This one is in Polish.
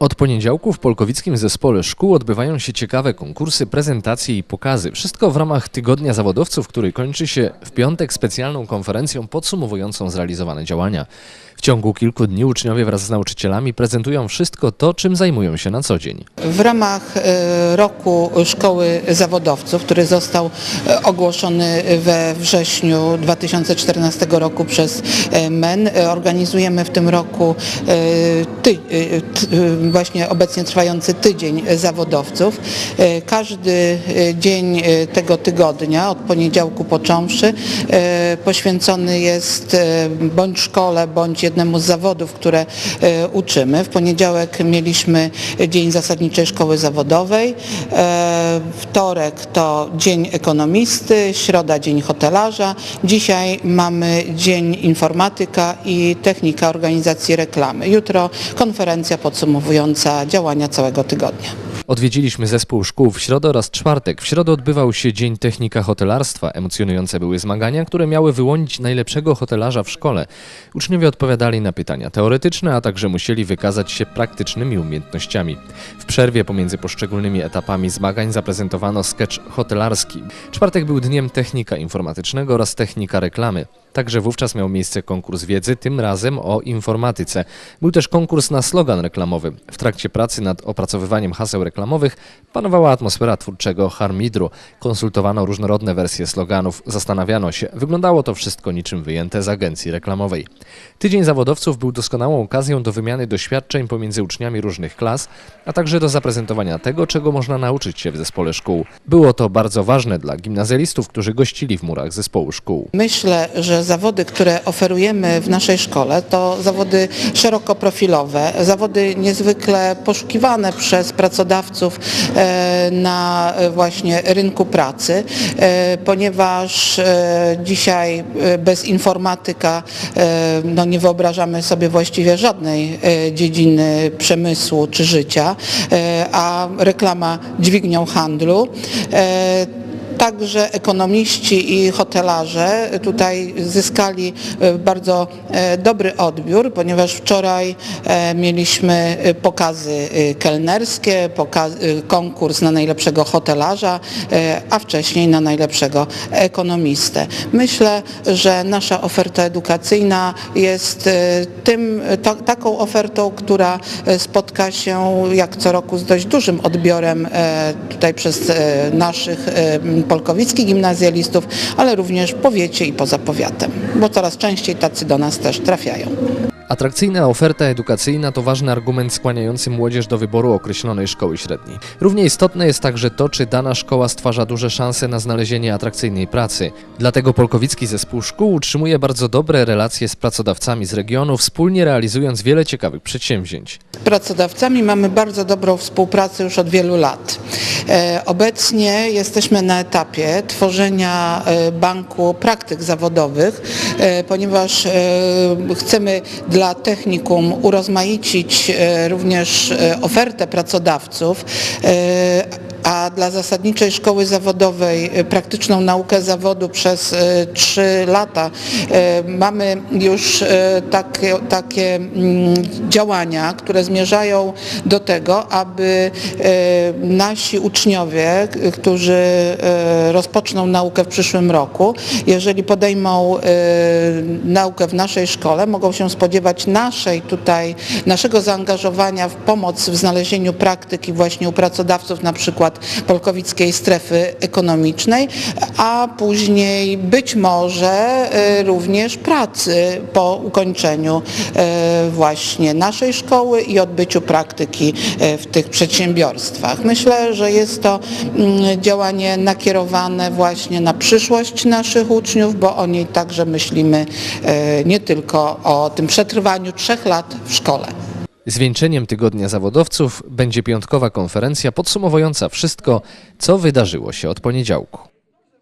Od poniedziałku w Polkowickim Zespole Szkół odbywają się ciekawe konkursy, prezentacje i pokazy. Wszystko w ramach Tygodnia Zawodowców, który kończy się w piątek specjalną konferencją podsumowującą zrealizowane działania. W ciągu kilku dni uczniowie wraz z nauczycielami prezentują wszystko to, czym zajmują się na co dzień. W ramach e, roku Szkoły Zawodowców, który został e, ogłoszony we wrześniu 2014 roku przez e, MEN, organizujemy w tym roku ty, t- e, właśnie obecnie trwający tydzień zawodowców. E, Każdy e, dzień e, tego tygodnia, od poniedziałku począwszy, poświęcony jest bądź szkole, bądź jednemu z zawodów, które uczymy. W poniedziałek mieliśmy Dzień Zasadniczej Szkoły Zawodowej, wtorek to Dzień Ekonomisty, środa Dzień Hotelarza, dzisiaj mamy Dzień Informatyka i Technika Organizacji Reklamy. Jutro konferencja podsumowująca działania całego tygodnia. Odwiedziliśmy zespół szkół w środę oraz czwartek. W środę odbywał się Dzień Technika Hotelarstwa. Emocjonujące były zmagania, które miały wyłonić najlepszego hotelarza w szkole. Uczniowie odpowiadali na pytania teoretyczne, a także musieli wykazać się praktycznymi umiejętnościami. W przerwie pomiędzy poszczególnymi etapami zmagań zaprezentowano sketch hotelarski. Czwartek był dniem technika informatycznego oraz technika reklamy. Także wówczas miał miejsce konkurs wiedzy, tym razem o informatyce. Był też konkurs na slogan reklamowy. W trakcie pracy nad opracowywaniem haseł reklamowych panowała atmosfera twórczego harmidru. Konsultowano różnorodne wersje sloganów, zastanawiano się. Wyglądało to wszystko niczym wyjęte z agencji reklamowej. Tydzień zawodowców był doskonałą okazją do wymiany doświadczeń pomiędzy uczniami różnych klas, a także do zaprezentowania tego, czego można nauczyć się w zespole szkół. Było to bardzo ważne dla gimnazjalistów, którzy gościli w murach zespołu szkół. Myślę, że zawody, które oferujemy w naszej szkole, to zawody szerokoprofilowe, zawody niezwykle poszukiwane przez pracodawców e, na e, właśnie rynku pracy, e, ponieważ dzisiaj bez informatyka no nie wyobrażamy sobie właściwie żadnej dziedziny przemysłu czy życia, a reklama dźwignią handlu. Także ekonomiści i hotelarze tutaj zyskali e, bardzo e, dobry odbiór, ponieważ wczoraj e, mieliśmy pokazy kelnerskie, konkurs na najlepszego hotelarza, a wcześniej na najlepszego ekonomistę. Myślę, że nasza oferta edukacyjna jest tym, ta, taką ofertą, która spotka się jak co roku z dość dużym odbiorem tutaj przez naszych polkowickich gimnazjalistów, ale również w powiecie i poza powiatem, bo coraz częściej tacy do nas też trafiają. Atrakcyjna oferta edukacyjna to ważny argument skłaniający młodzież do wyboru określonej szkoły średniej. Równie istotne jest także to, czy dana szkoła stwarza duże szanse na znalezienie atrakcyjnej pracy. Dlatego Polkowicki Zespół Szkół utrzymuje bardzo dobre relacje z pracodawcami z regionu, wspólnie realizując wiele ciekawych przedsięwzięć. Z pracodawcami mamy bardzo dobrą współpracę już od wielu lat. E, Obecnie jesteśmy na etapie tworzenia e, banku praktyk zawodowych, e, ponieważ chcemy dla technikum urozmaicić e, również e, ofertę pracodawców, e, a dla zasadniczej szkoły zawodowej e, praktyczną naukę zawodu przez e, trzy lata e, mamy już takie, takie mm, działania, które zmierzają do tego, aby nasi uczniowie, którzy rozpoczną naukę w przyszłym roku, jeżeli podejmą naukę w naszej szkole, mogą się spodziewać naszej tutaj, naszego zaangażowania w pomoc w znalezieniu praktyki właśnie u pracodawców, na przykład Polkowickiej Strefy Ekonomicznej, a później być może e, również pracy po ukończeniu e, właśnie naszej szkoły i odbyciu praktyki e, w tych przedsiębiorstwach. Myślę, że jest to mm, działanie nakierowane właśnie na przyszłość naszych uczniów, bo o niej także myślimy nie tylko o tym przetrwaniu trzech lat w szkole. Zwieńczeniem tygodnia zawodowców będzie piątkowa konferencja podsumowująca wszystko, co wydarzyło się od poniedziałku.